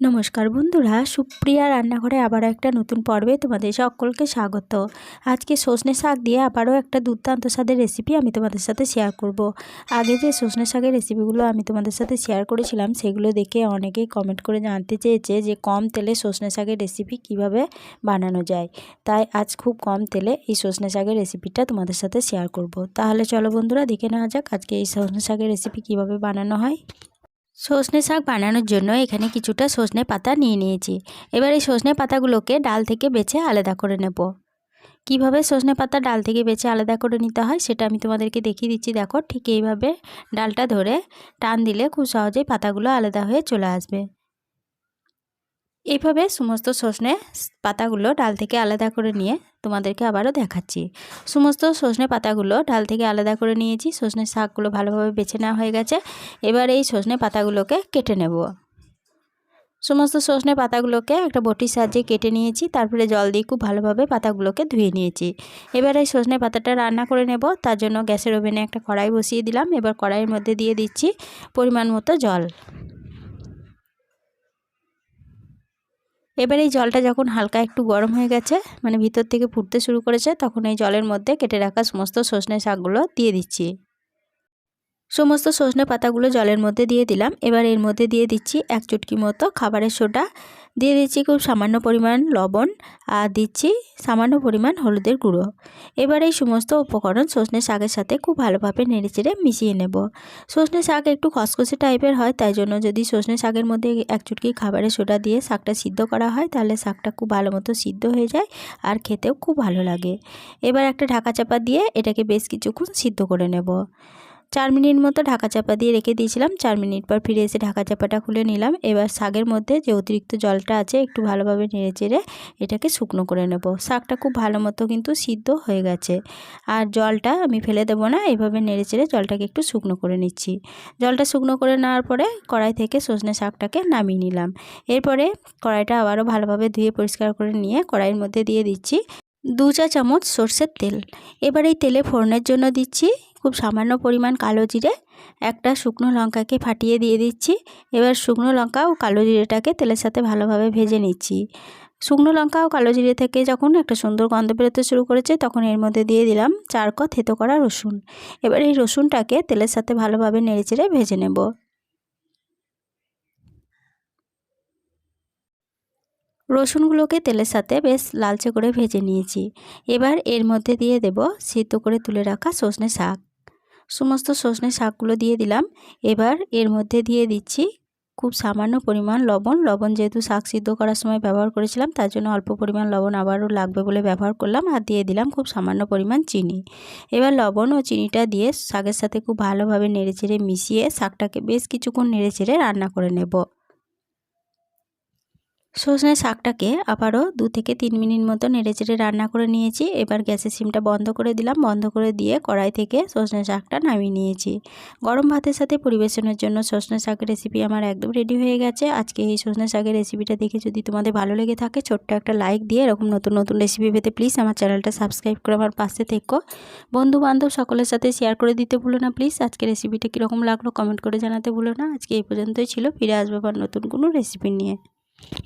নমস্কার বন্ধুরা, সুপ্রিয়া রান্নাঘরে আবারও একটা নতুন পর্বে তোমাদের সকলকে স্বাগত আজকে সজনে শাক দিয়ে আবারও একটা দুর্দান্ত স্বাদের রেসিপি আমি তোমাদের সাথে শেয়ার করব। আগে যে সজনে শাকের রেসিপিগুলো আমি তোমাদের সাথে শেয়ার করেছিলাম, সেগুলো দেখে অনেকেই কমেন্ট করে জানতে চেয়েছে যে কম তেলে সজনে শাকের রেসিপি কীভাবে বানানো যায় তাই আজ খুব কম তেলে এই সজনে শাকের রেসিপিটা তোমাদের সাথে শেয়ার করব। তাহলে চলো বন্ধুরা, দেখে নেওয়া যাক আজকে এই সজনে শাকের রেসিপি কীভাবে বানানো হয় সজনে শাক বানানোর জন্য এখানে কিছুটা সজনে পাতা নিয়ে নিয়েছি। এবার এই সজনে পাতাগুলোকে ডাল থেকে বেছে আলাদা করে নেব। কীভাবে সজনে পাতা ডাল থেকে বেছে আলাদা করে নিতে হয় সেটা আমি তোমাদেরকে দেখিয়ে দিচ্ছি। দেখো ঠিক এইভাবে ডালটা ধরে টান দিলে খুব সহজেই পাতাগুলো আলাদা হয়ে চলে আসবে। এইভাবে সমস্ত সজনে পাতাগুলো ডাল থেকে আলাদা করে নিয়ে তোমাদেরকে আবারও দেখাচ্ছি। সমস্ত সজনে পাতাগুলো ডাল থেকে আলাদা করে নিয়েছি সজনে শাকগুলো ভালোভাবে বেছে নেওয়া হয়ে গেছে। এবার এই সজনে পাতাগুলোকে কেটে নেব। সমস্ত সজনে পাতাগুলোকে একটা বটির সাহায্যে কেটে নিয়েছি, তারপরে জল দিয়ে খুব ভালোভাবে পাতাগুলোকে ধুয়ে নিয়েছি। এবার এই সজনে পাতাটা রান্না করে নেব, তার জন্য গ্যাসের ওভেনে একটা কড়াই বসিয়ে দিলাম। এবার কড়াইয়ের মধ্যে দিয়ে দিচ্ছি পরিমাণ মতো জল। এবার এই জলটা যখন হালকা একটু গরম হয়ে গেছে মানে ভিতর থেকে ফুটতে শুরু করেছে, তখন এই জলের মধ্যে কেটে রাখা সমস্ত সজনে শাকগুলো দিয়ে দিচ্ছি। সমস্ত সজনে পাতাগুলো জলের মধ্যে দিয়ে দিলাম। এবার এর মধ্যে দিয়ে দিচ্ছি এক চুটকি মতো খাবারের সোডা। দিয়ে দিচ্ছি খুব সামান্য পরিমাণ লবণ আর দিচ্ছি সামান্য পরিমাণ হলুদের গুঁড়ো। এবার এই সমস্ত উপকরণ সজনে শাকের সাথে খুব ভালোভাবে নেড়েচেড়ে মিশিয়ে নেব। সজনে শাক একটু খসখসে টাইপের হয়, তাই জন্য যদি সজনে শাকের মধ্যে এক চুটকি খাবারের সোডা দিয়ে শাকটা সিদ্ধ করা হয়, তাহলে শাকটা খুব ভালো মতো সিদ্ধ হয়ে যায় আর খেতেও খুব ভালো লাগে। এবার একটা ঢাকা চাপা দিয়ে এটাকে বেশ কিছুক্ষণ সিদ্ধ করে নেব। চার মিনিট মতো ঢাকা চাপা দিয়ে রেখে দিয়েছিলাম। চার মিনিট পর ফিরে এসে ঢাকা চাপাটা খুলে নিলাম। এবার শাকের মধ্যে যে অতিরিক্ত জলটা আছে, একটু ভালোভাবে নেড়ে চেড়ে এটাকে শুকনো করে নেব। শাকটা খুব ভালো মতো কিন্তু সিদ্ধ হয়ে গেছে। আর জলটা আমি ফেলে দেবো না, এভাবে নেড়ে চেড়ে জলটাকে একটু শুকনো করে নিচ্ছি। জলটা শুকনো করে নেওয়ার পরে কড়াই থেকে সজনে শাকটাকে নামিয়ে নিলাম। এরপরে কড়াইটা আবারও ভালোভাবে ধুয়ে পরিষ্কার করে নিয়ে কড়াইয়ের মধ্যে দিয়ে দিচ্ছি দু চা চামচ সর্ষের তেল। এবার এই তেলে ফোড়নের জন্য দিচ্ছি খুব সামান্য পরিমাণ কালো জিরে, একটা শুকনো লঙ্কাকে ফাটিয়ে দিয়ে দিচ্ছি। এবার শুকনো লঙ্কা ও কালো জিরেটাকে তেলের সাথে ভালোভাবে ভেজে নিচ্ছি। শুকনো লঙ্কা ও কালো জিরে থেকে যখন একটা সুন্দর গন্ধ বেরোতে শুরু করেছে, তখন এর মধ্যে দিয়ে দিলাম চার ক থেতো করা রসুন। এবার এই রসুনটাকে তেলের সাথে ভালোভাবে নেড়েচেড়ে ভেজে নেব। রসুনগুলোকে তেলের সাথে বেশ লালচে করে ভেজে নিয়েছি। এবার এর মধ্যে দিয়ে দেব সিদ্ধ করে তুলে রাখা সজনে শাক। সমস্ত সজনে শাকগুলো দিয়ে দিলাম। এবার এর মধ্যে দিয়ে দিচ্ছি খুব সামান্য পরিমাণ লবণ। লবণ যেহেতু শাক সিদ্ধ করার সময় ব্যবহার করেছিলাম, তার জন্য অল্প পরিমাণ লবণ আবারও লাগবে বলে ব্যবহার করলাম আর দিয়ে দিলাম খুব সামান্য পরিমাণ চিনি। এবার লবণ ও চিনিটা দিয়ে শাকের সাথে খুব ভালোভাবে নেড়েচেড়ে মিশিয়ে শাকটাকে বেশ কিছুক্ষণ নেড়েচেড়ে রান্না করে নেব। সজনে শাকটাকে আবারও দু থেকে তিন মিনিট মতো নেড়েচেড়ে রান্না করে নিয়েছি। এবার গ্যাসের সিমটা বন্ধ করে দিলাম। বন্ধ করে দিয়ে কড়াই থেকে সজনে শাকটা নামিয়ে নিয়েছি। গরম ভাতের সাথে পরিবেশনের জন্য সজনে শাকের রেসিপি আমার একদম রেডি হয়ে গেছে। আজকে এই সজনে শাকের রেসিপিটা দেখে যদি তোমাদের ভালো লেগে থাকে, ছোট্ট একটা লাইক দিয়ে এরকম নতুন নতুন রেসিপি পেতে প্লিজ আমার চ্যানেলটা সাবস্ক্রাইব করে আমার পাশে থেকো। বন্ধু বান্ধব সকলের সাথে শেয়ার করে দিতে ভুলো না প্লিজ আজকে রেসিপিটা কীরকম লাগল কমেন্ট করে জানাতে ভুলো না। আজকে এই পর্যন্তই ছিল। ফিরে আসব আবার নতুন কোনো রেসিপি নিয়ে।